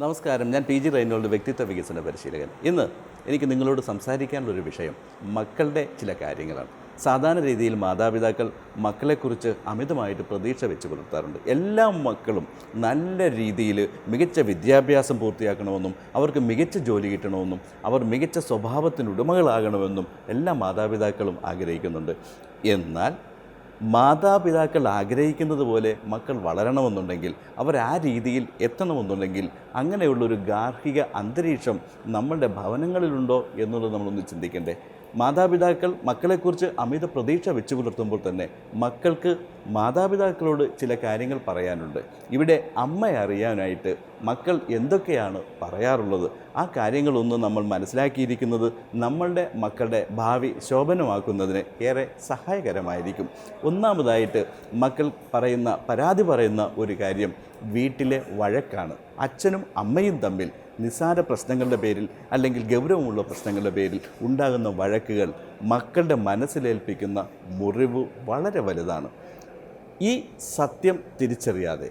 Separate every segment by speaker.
Speaker 1: നമസ്കാരം. ഞാൻ P G Reynold വ്യക്തിത്വ വികസന പരിശീലകൻ. ഇന്ന് എനിക്ക് നിങ്ങളോട് സംസാരിക്കാനുള്ളൊരു വിഷയം മക്കളുടെ ചില കാര്യങ്ങളാണ്. സാധാരണ രീതിയിൽ മാതാപിതാക്കൾ മക്കളെക്കുറിച്ച് അമിതമായിട്ട് പ്രതീക്ഷ വെച്ച് പുലർത്താറുണ്ട്. എല്ലാ മക്കളും നല്ല രീതിയിൽ മികച്ച വിദ്യാഭ്യാസം പൂർത്തിയാക്കണമെന്നും അവർക്ക് മികച്ച ജോലി കിട്ടണമെന്നും അവർ മികച്ച സ്വഭാവത്തിനുടമകളാകണമെന്നും എല്ലാ മാതാപിതാക്കളും ആഗ്രഹിക്കുന്നുണ്ട്. എന്നാൽ മാതാപിതാക്കൾ ആഗ്രഹിക്കുന്നത് പോലെ മക്കൾ വളരണമെന്നുണ്ടെങ്കിൽ അവർ ആ രീതിയിൽ എത്തണമെന്നുണ്ടെങ്കിൽ അങ്ങനെയുള്ളൊരു ഗാർഹിക അന്തരീക്ഷം നമ്മളുടെ ഭവനങ്ങളിലുണ്ടോ എന്നുള്ളത് നമ്മളൊന്ന് ചിന്തിക്കണ്ടേ. മാതാപിതാക്കൾ മക്കളെക്കുറിച്ച് അമിത പ്രതീക്ഷ വെച്ചു പുലർത്തുമ്പോൾ തന്നെ മക്കൾക്ക് മാതാപിതാക്കളോട് ചില കാര്യങ്ങൾ പറയാനുണ്ട്. ഇവിടെ അമ്മ അറിയാനായിട്ട് മക്കൾ എന്തൊക്കെയാണ് പറയാറുള്ളത്? ആ കാര്യങ്ങളൊന്നും നമ്മൾ മനസ്സിലാക്കിയിരിക്കുന്നത് നമ്മളുടെ മക്കളുടെ ഭാവി ശോഭനമാക്കുന്നതിന് ഏറെ സഹായകരമായിരിക്കും. ഒന്നാമതായിട്ട് മക്കൾ പറയുന്ന പരാതി പറയുന്ന ഒരു കാര്യം വീട്ടിലെ വഴക്കാണ്. അച്ഛനും അമ്മയും തമ്മിൽ നിസ്സാര പ്രശ്നങ്ങളുടെ പേരിൽ അല്ലെങ്കിൽ ഗൗരവമുള്ള പ്രശ്നങ്ങളുടെ പേരിൽ ഉണ്ടാകുന്ന വഴക്കുകൾ മക്കളുടെ മനസ്സിലേൽപ്പിക്കുന്ന മുറിവ് വളരെ വലുതാണ്. ഈ സത്യം തിരിച്ചറിയാതെ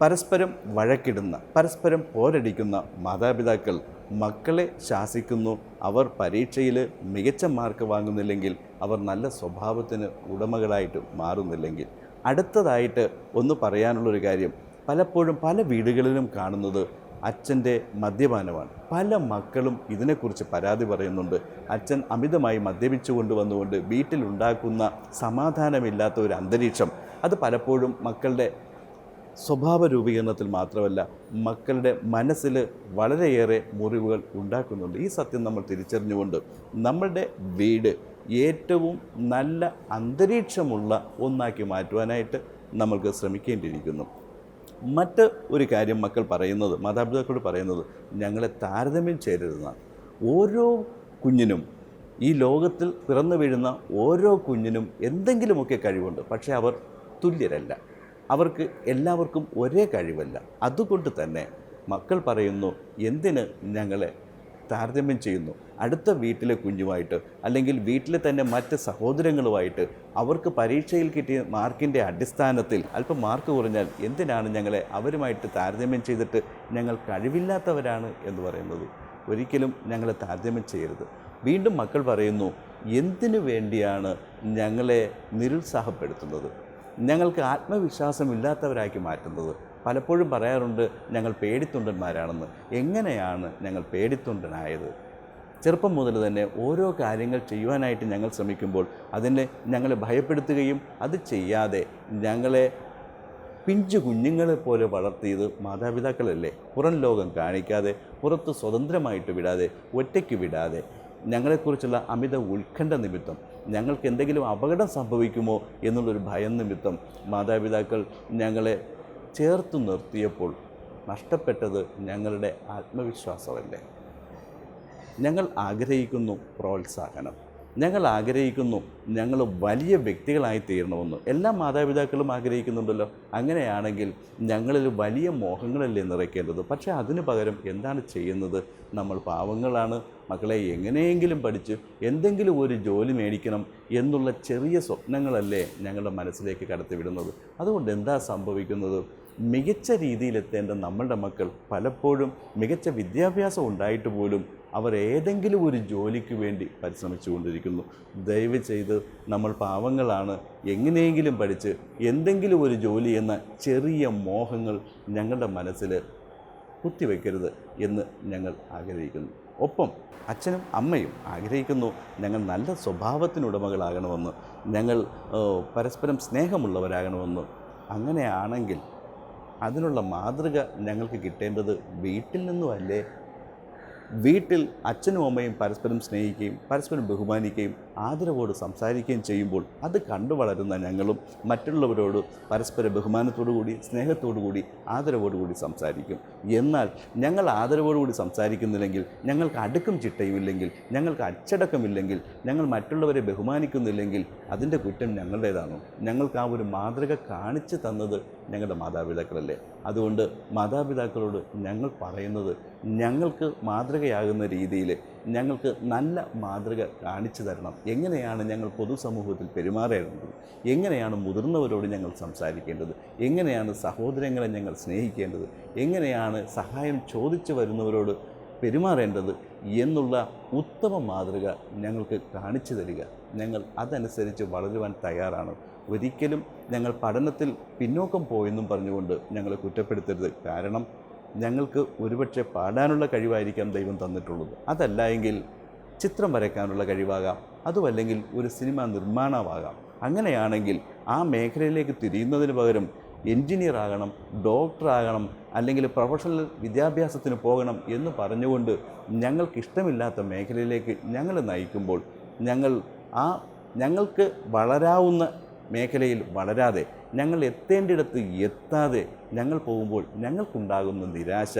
Speaker 1: പരസ്പരം വഴക്കിടുന്ന പരസ്പരം പോരടിക്കുന്ന മാതാപിതാക്കൾ മക്കളെ ശാസിക്കുന്നു. അവർ പരീക്ഷയിൽ മികച്ച മാർക്ക് വാങ്ങുന്നില്ലെങ്കിൽ അവർ നല്ല സ്വഭാവത്തിന് ഉടമകളായിട്ട് മാറുന്നില്ലെങ്കിൽ. അടുത്തതായിട്ട് ഒന്ന് പറയാനുള്ളൊരു കാര്യം. പലപ്പോഴും പല വീടുകളിലും കാണുന്നത് അച്ഛന്റെ മദ്യപാനമാണ്. പല മക്കളും ഇതിനെക്കുറിച്ച് പരാതി പറയുന്നുണ്ട്. അച്ഛൻ അമിതമായി മദ്യപിച്ചു കൊണ്ടുവന്നുകൊണ്ട് വീട്ടിലുണ്ടാക്കുന്ന സമാധാനമില്ലാത്ത ഒരു അന്തരീക്ഷം അത് പലപ്പോഴും മക്കളുടെ സ്വഭാവ രൂപീകരണത്തിൽ മാത്രമല്ല മക്കളുടെ മനസ്സിൽ വളരെയേറെ മുറിവുകൾ ഉണ്ടാക്കുന്നുണ്ട്. ഈ സത്യം നമ്മൾ തിരിച്ചറിഞ്ഞുകൊണ്ട് നമ്മളുടെ വീട് ഏറ്റവും നല്ല അന്തരീക്ഷമുള്ള ഒന്നാക്കി മാറ്റുവാനായിട്ട് നമ്മൾക്ക് ശ്രമിക്കേണ്ടിയിരിക്കുന്നു. മറ്റ് ഒരു കാര്യം മക്കൾ പറയുന്നത് മാതാപിതാക്കളോട് പറയുന്നത് ഞങ്ങളെ താരതമ്യം ചെയ്യരുതെന്നാണ്. ഓരോ കുഞ്ഞിനും ഈ ലോകത്തിൽ പിറന്നു വീഴുന്ന ഓരോ കുഞ്ഞിനും എന്തെങ്കിലുമൊക്കെ കഴിവുണ്ട്. പക്ഷേ അവർ തുല്യരല്ല അവർക്ക് എല്ലാവർക്കും ഒരേ കഴിവല്ല. അതുകൊണ്ട് തന്നെ മക്കൾ പറയുന്നു എന്തിന് ഞങ്ങളെ താരതമ്യം ചെയ്യുന്നു? അടുത്ത വീട്ടിലെ കുഞ്ഞുമായിട്ട് അല്ലെങ്കിൽ വീട്ടിലെ തന്നെ മറ്റ് സഹോദരങ്ങളുമായിട്ട് അവർക്ക് പരീക്ഷയിൽ കിട്ടിയ മാർക്കിന്റെ അടിസ്ഥാനത്തിൽ അല്പം മാർക്ക് കുറഞ്ഞാൽ എന്തിനാണ് ഞങ്ങളെ അവരുമായിട്ട് താരതമ്യം ചെയ്തിട്ട് ഞങ്ങൾ കഴിവില്ലാത്തവരാണ് എന്ന് പറയുന്നത്? ഒരിക്കലും ഞങ്ങളെ താരതമ്യം ചെയ്യരുത്. വീണ്ടും മക്കൾ പറയുന്നു എന്തിനു വേണ്ടിയാണ് ഞങ്ങളെ നിരുത്സാഹപ്പെടുത്തുന്നത്? ഞങ്ങൾക്ക് ആത്മവിശ്വാസമില്ലാത്തവരാക്കി മാറ്റുന്നത്. പലപ്പോഴും പറയാറുണ്ട് ഞങ്ങൾ പേടിത്തൊണ്ടന്മാരാണെന്ന്. എങ്ങനെയാണ് ഞങ്ങൾ പേടിത്തൊണ്ടനായത്? ചെറുപ്പം മുതൽ തന്നെ ഓരോ കാര്യങ്ങൾ ചെയ്യുവാനായിട്ട് ഞങ്ങൾ ശ്രമിക്കുമ്പോൾ അതിനെ ഞങ്ങളെ ഭയപ്പെടുത്തുകയും അത് ചെയ്യാതെ ഞങ്ങളെ പിഞ്ചു കുഞ്ഞുങ്ങളെ പോലെ വളർത്തിയത് മാതാപിതാക്കളല്ലേ? പുറം ലോകം കാണിക്കാതെ പുറത്ത് സ്വതന്ത്രമായിട്ട് വിടാതെ ഒറ്റയ്ക്ക് വിടാതെ ഞങ്ങളെക്കുറിച്ചുള്ള അമിത ഉത്കണ്ഠ നിമിത്തം ഞങ്ങൾക്ക് എന്തെങ്കിലും അപകടം സംഭവിക്കുമോ എന്നുള്ളൊരു ഭയം നിമിത്തം മാതാപിതാക്കൾ ഞങ്ങളെ ചേർത്ത് നിർത്തിയപ്പോൾ നഷ്ടപ്പെട്ടത് ഞങ്ങളുടെ ആത്മവിശ്വാസമല്ലേ? ഞങ്ങൾ ആഗ്രഹിക്കുന്നു പ്രോത്സാഹനം. ഞങ്ങൾ ആഗ്രഹിക്കുന്നു ഞങ്ങൾ വലിയ വ്യക്തികളായി തീരണമെന്ന്. എല്ലാ മാതാപിതാക്കളും ആഗ്രഹിക്കുന്നുണ്ടല്ലോ. അങ്ങനെയാണെങ്കിൽ ഞങ്ങളിൽ വലിയ മോഹങ്ങളല്ലേ നിറയ്ക്കേണ്ടത്. പക്ഷേ അതിന് പകരം എന്താണ് ചെയ്യുന്നത്? നമ്മൾ പാവങ്ങളാണ്. മക്കളെ എങ്ങനെയെങ്കിലും പഠിച്ച് എന്തെങ്കിലും ഒരു ജോലി മേടിക്കണം എന്നുള്ള ചെറിയ സ്വപ്നങ്ങളല്ലേ ഞങ്ങളുടെ മനസ്സിലേക്ക് കടത്തിവിടുന്നത്. അതുകൊണ്ട് എന്താ സംഭവിക്കുന്നത്? മികച്ച രീതിയിലെത്തേണ്ട നമ്മളുടെ മക്കൾ പലപ്പോഴും മികച്ച വിദ്യാഭ്യാസം ഉണ്ടായിട്ട് പോലും അവർ ഏതെങ്കിലും ഒരു ജോലിക്ക് വേണ്ടി പരിശ്രമിച്ചുകൊണ്ടിരിക്കുന്നു. ദയവ് ചെയ്ത് നമ്മൾ പാവങ്ങളാണ്. എങ്ങനെയെങ്കിലും പഠിച്ച് എന്തെങ്കിലും ഒരു ജോലി എന്ന ചെറിയ മോഹങ്ങൾ ഞങ്ങളുടെ മനസ്സിൽ കുത്തിവെക്കരുത് എന്ന് ഞങ്ങൾ ആഗ്രഹിക്കുന്നു. ഒപ്പം അച്ഛനും അമ്മയും ആഗ്രഹിക്കുന്നു ഞങ്ങൾ നല്ല സ്വഭാവത്തിനുടമകളാകണമെന്ന് ഞങ്ങൾ പരസ്പരം സ്നേഹമുള്ളവരാകണമെന്ന്. അങ്ങനെയാണെങ്കിൽ അതിനുള്ള മാതൃക ഞങ്ങൾക്ക് കിട്ടേണ്ടത് വീട്ടിൽ നിന്നുമല്ലേ? വീട്ടിൽ അച്ഛനും അമ്മയും പരസ്പരം സ്നേഹിക്കുകയും പരസ്പരം ബഹുമാനിക്കുകയും ആദരവോട് സംസാരിക്കുകയും ചെയ്യുമ്പോൾ അത് കണ്ടു വളരുന്ന ഞങ്ങളും മറ്റുള്ളവരോട് പരസ്പര ബഹുമാനത്തോടു കൂടി സ്നേഹത്തോടു കൂടി ആദരവോടു കൂടി സംസാരിക്കും. എന്നാൽ ഞങ്ങൾ ആദരവോടുകൂടി സംസാരിക്കുന്നില്ലെങ്കിൽ ഞങ്ങൾക്ക് അടുക്കും ചിട്ടയുമില്ലെങ്കിൽ ഞങ്ങൾക്ക് അച്ചടക്കമില്ലെങ്കിൽ ഞങ്ങൾ മറ്റുള്ളവരെ ബഹുമാനിക്കുന്നില്ലെങ്കിൽ അതിന്റെ കുറ്റം ഞങ്ങളുടേതാണ്. ഞങ്ങൾക്ക് ആ ഒരു മാതൃക കാണിച്ചു തന്നത് ഞങ്ങളുടെ മാതാപിതാക്കളല്ലേ. അതുകൊണ്ട് മാതാപിതാക്കളോട് ഞങ്ങൾ പറയുന്നത് ഞങ്ങൾക്ക് മാതൃകയാകുന്ന രീതിയിൽ ഞങ്ങൾക്ക് നല്ല മാതൃക കാണിച്ചു തരണം. എങ്ങനെയാണ് ഞങ്ങൾ പൊതുസമൂഹത്തിൽ പെരുമാറേണ്ടത്? എങ്ങനെയാണ് മുതിർന്നവരോട് ഞങ്ങൾ സംസാരിക്കേണ്ടത്? എങ്ങനെയാണ് സഹോദരങ്ങളെ ഞങ്ങൾ സ്നേഹിക്കേണ്ടത്? എങ്ങനെയാണ് സഹായം ചോദിച്ചു വരുന്നവരോട് പെരുമാറേണ്ടത് എന്നുള്ള ഉത്തമ മാതൃക ഞങ്ങൾക്ക് കാണിച്ചു തരിക. ഞങ്ങൾ അതനുസരിച്ച് വളരുവാൻ തയ്യാറാണ്. ഒരിക്കലും ഞങ്ങൾ പഠനത്തിൽ പിന്നോക്കം പോയെന്നും പറഞ്ഞുകൊണ്ട് ഞങ്ങളെ കുറ്റപ്പെടുത്തരുത്. കാരണം ഞങ്ങൾക്ക് ഒരുപക്ഷെ പാടാനുള്ള കഴിവായിരിക്കാം ദൈവം തന്നിട്ടുള്ളത്. അതല്ല എങ്കിൽ ചിത്രം വരയ്ക്കാനുള്ള കഴിവാകാം. അതുമല്ലെങ്കിൽ ഒരു സിനിമ നിർമ്മാണമാകാം. അങ്ങനെയാണെങ്കിൽ ആ മേഖലയിലേക്ക് തിരിയുന്നതിന് പകരം എൻജിനീയർ ആകണം ഡോക്ടർ അല്ലെങ്കിൽ പ്രൊഫഷണൽ വിദ്യാഭ്യാസത്തിന് പോകണം എന്ന് പറഞ്ഞുകൊണ്ട് ഞങ്ങൾക്കിഷ്ടമില്ലാത്ത മേഖലയിലേക്ക് ഞങ്ങൾ നയിക്കുമ്പോൾ ഞങ്ങൾ ആ ഞങ്ങൾക്ക് വളരാവുന്ന മേഖലയിൽ വളരാതെ ഞങ്ങൾ എത്തേണ്ടിടത്ത് എത്താതെ ഞങ്ങൾ പോകുമ്പോൾ ഞങ്ങൾക്കുണ്ടാകുന്ന നിരാശ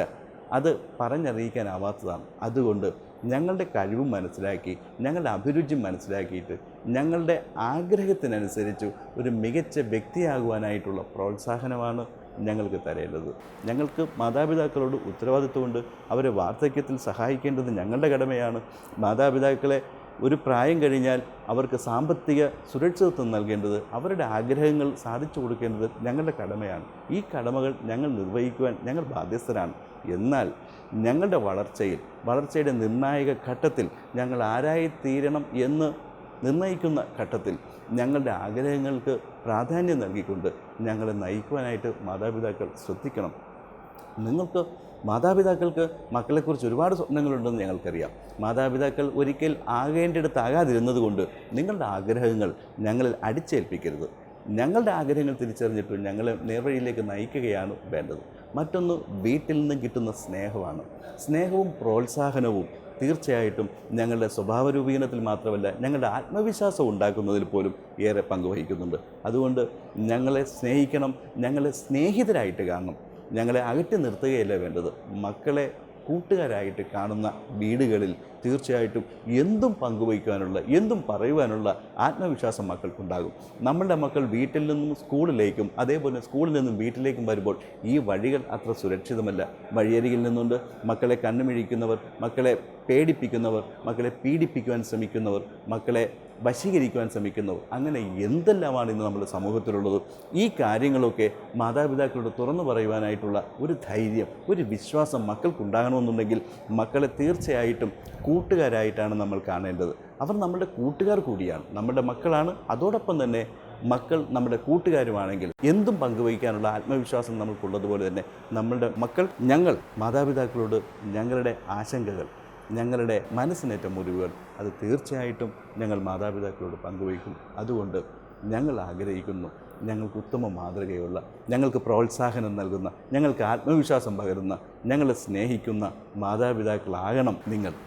Speaker 1: അത് പറഞ്ഞറിയിക്കാനാവാത്തതാണ്. അതുകൊണ്ട് ഞങ്ങളുടെ കഴിവും മനസ്സിലാക്കി ഞങ്ങളുടെ അഭിരുചി മനസ്സിലാക്കിയിട്ട് ഞങ്ങളുടെ ആഗ്രഹത്തിനനുസരിച്ച് ഒരു മികച്ച വ്യക്തിയാകുവാനായിട്ടുള്ള പ്രോത്സാഹനമാണ് ഞങ്ങൾക്ക് തരേണ്ടത്. ഞങ്ങൾക്ക് മാതാപിതാക്കളോട് ഉത്തരവാദിത്വമുണ്ട്. അവരെ വാർദ്ധക്യത്തിൽ സഹായിക്കേണ്ടത് ഞങ്ങളുടെ കടമയാണ്. മാതാപിതാക്കളെ ഒരു പ്രായം കഴിഞ്ഞാൽ അവർക്ക് സാമ്പത്തിക സുരക്ഷിതത്വം നൽകേണ്ടത് അവരുടെ ആഗ്രഹങ്ങൾ സാധിച്ചു കൊടുക്കേണ്ടത് ഞങ്ങളുടെ കടമയാണ്. ഈ കടമകൾ ഞങ്ങൾ നിർവഹിക്കുവാൻ ഞങ്ങൾ ബാധ്യസ്ഥരാണ്. എന്നാൽ ഞങ്ങളുടെ വളർച്ചയിൽ വളർച്ചയുടെ നിർണായക ഘട്ടത്തിൽ ഞങ്ങൾ ആരായിത്തീരണം എന്ന് നിർണയിക്കുന്ന ഘട്ടത്തിൽ ഞങ്ങളുടെ ആഗ്രഹങ്ങൾക്ക് പ്രാധാന്യം നൽകിക്കൊണ്ട് ഞങ്ങളെ നയിക്കുവാനായിട്ട് മാതാപിതാക്കൾ ശ്രദ്ധിക്കണം. നിങ്ങൾക്ക് മാതാപിതാക്കൾക്ക് മക്കളെക്കുറിച്ച് ഒരുപാട് സ്വപ്നങ്ങളുണ്ടെന്ന് ഞങ്ങൾക്കറിയാം. മാതാപിതാക്കൾ ഒരിക്കൽ ആകേണ്ടിടത്താകാതിരുന്നത് കൊണ്ട് നിങ്ങളുടെ ആഗ്രഹങ്ങൾ ഞങ്ങളിൽ അടിച്ചേൽപ്പിക്കരുത്. ഞങ്ങളുടെ ആഗ്രഹങ്ങൾ തിരിച്ചറിഞ്ഞിട്ട് ഞങ്ങളെ നേർവഴിയിലേക്ക് നയിക്കുകയാണ് വേണ്ടത്. മറ്റൊന്ന് വീട്ടിൽ നിന്നും കിട്ടുന്ന സ്നേഹമാണ്. സ്നേഹവും പ്രോത്സാഹനവും തീർച്ചയായിട്ടും ഞങ്ങളുടെ സ്വഭാവ രൂപീകരണത്തിൽ മാത്രമല്ല ഞങ്ങളുടെ ആത്മവിശ്വാസം ഉണ്ടാക്കുന്നതിൽ പോലും ഏറെ പങ്കുവഹിക്കുന്നുണ്ട്. അതുകൊണ്ട് ഞങ്ങളെ സ്നേഹിക്കണം ഞങ്ങളെ സ്നേഹിതരായിട്ട് കാണണം. ഞങ്ങളെ അകറ്റി നിർത്തുകയല്ല വേണ്ടത്? മക്കളെ കൂട്ടുകാരായിട്ട് കാണുന്ന വീടുകളിൽ തീർച്ചയായിട്ടും എന്തും പങ്കുവയ്ക്കാനുള്ള എന്തും പറയുവാനുള്ള ആത്മവിശ്വാസം മക്കൾക്കുണ്ടാകും. നമ്മളുടെ മക്കൾ വീട്ടിൽ നിന്നും സ്കൂളിലേക്കും അതേപോലെ സ്കൂളിൽ നിന്നും വീട്ടിലേക്കും വരുമ്പോൾ ഈ വഴികൾ അത്ര സുരക്ഷിതമല്ല. വഴിയരികിൽ നിന്നുണ്ട്. മക്കളെ കണ്ണുമിഴിക്കുന്നവർ മക്കളെ പേടിപ്പിക്കുന്നവർ മക്കളെ പീഡിപ്പിക്കുവാൻ ശ്രമിക്കുന്നവർ മക്കളെ വശീകരിക്കുവാൻ ശ്രമിക്കുന്നവർ അങ്ങനെ എന്തെല്ലാമാണ് ഇന്ന് നമ്മുടെ സമൂഹത്തിലുള്ളത്? ഈ കാര്യങ്ങളൊക്കെ മാതാപിതാക്കളോട് തുറന്നു പറയുവാനായിട്ടുള്ള ഒരു ധൈര്യം ഒരു വിശ്വാസം മക്കൾക്കുണ്ടാകണമെന്നുണ്ടെങ്കിൽ മക്കളെ തീർച്ചയായിട്ടും കൂട്ടുകാരായിട്ടാണ് നമ്മൾ കാണേണ്ടത്. അവർ നമ്മുടെ കൂട്ടുകാർ കൂടിയാണ് നമ്മുടെ മക്കളാണ്. അതോടൊപ്പം തന്നെ മക്കൾ നമ്മുടെ കൂട്ടുകാരുമാണെങ്കിൽ എന്തും പങ്കുവയ്ക്കാനുള്ള ആത്മവിശ്വാസം നമുക്കുള്ളതുപോലെ തന്നെ നമ്മളുടെ മക്കൾ ഞങ്ങൾ മാതാപിതാക്കളോട് ഞങ്ങളുടെ ആശങ്കകൾ ഞങ്ങളുടെ മനസ്സിനേറ്റ മുറിവുകൾ അത് തീർച്ചയായിട്ടും ഞങ്ങൾ മാതാപിതാക്കളോട് പങ്കുവയ്ക്കും. അതുകൊണ്ട് ഞങ്ങൾ ആഗ്രഹിക്കുന്നു ഞങ്ങൾക്ക് ഉത്തമ മാതൃകയുള്ള ഞങ്ങൾക്ക് പ്രോത്സാഹനം നൽകുന്ന ഞങ്ങൾക്ക് ആത്മവിശ്വാസം പകരുന്ന ഞങ്ങളെ സ്നേഹിക്കുന്ന മാതാപിതാക്കളാകണം നിങ്ങൾ.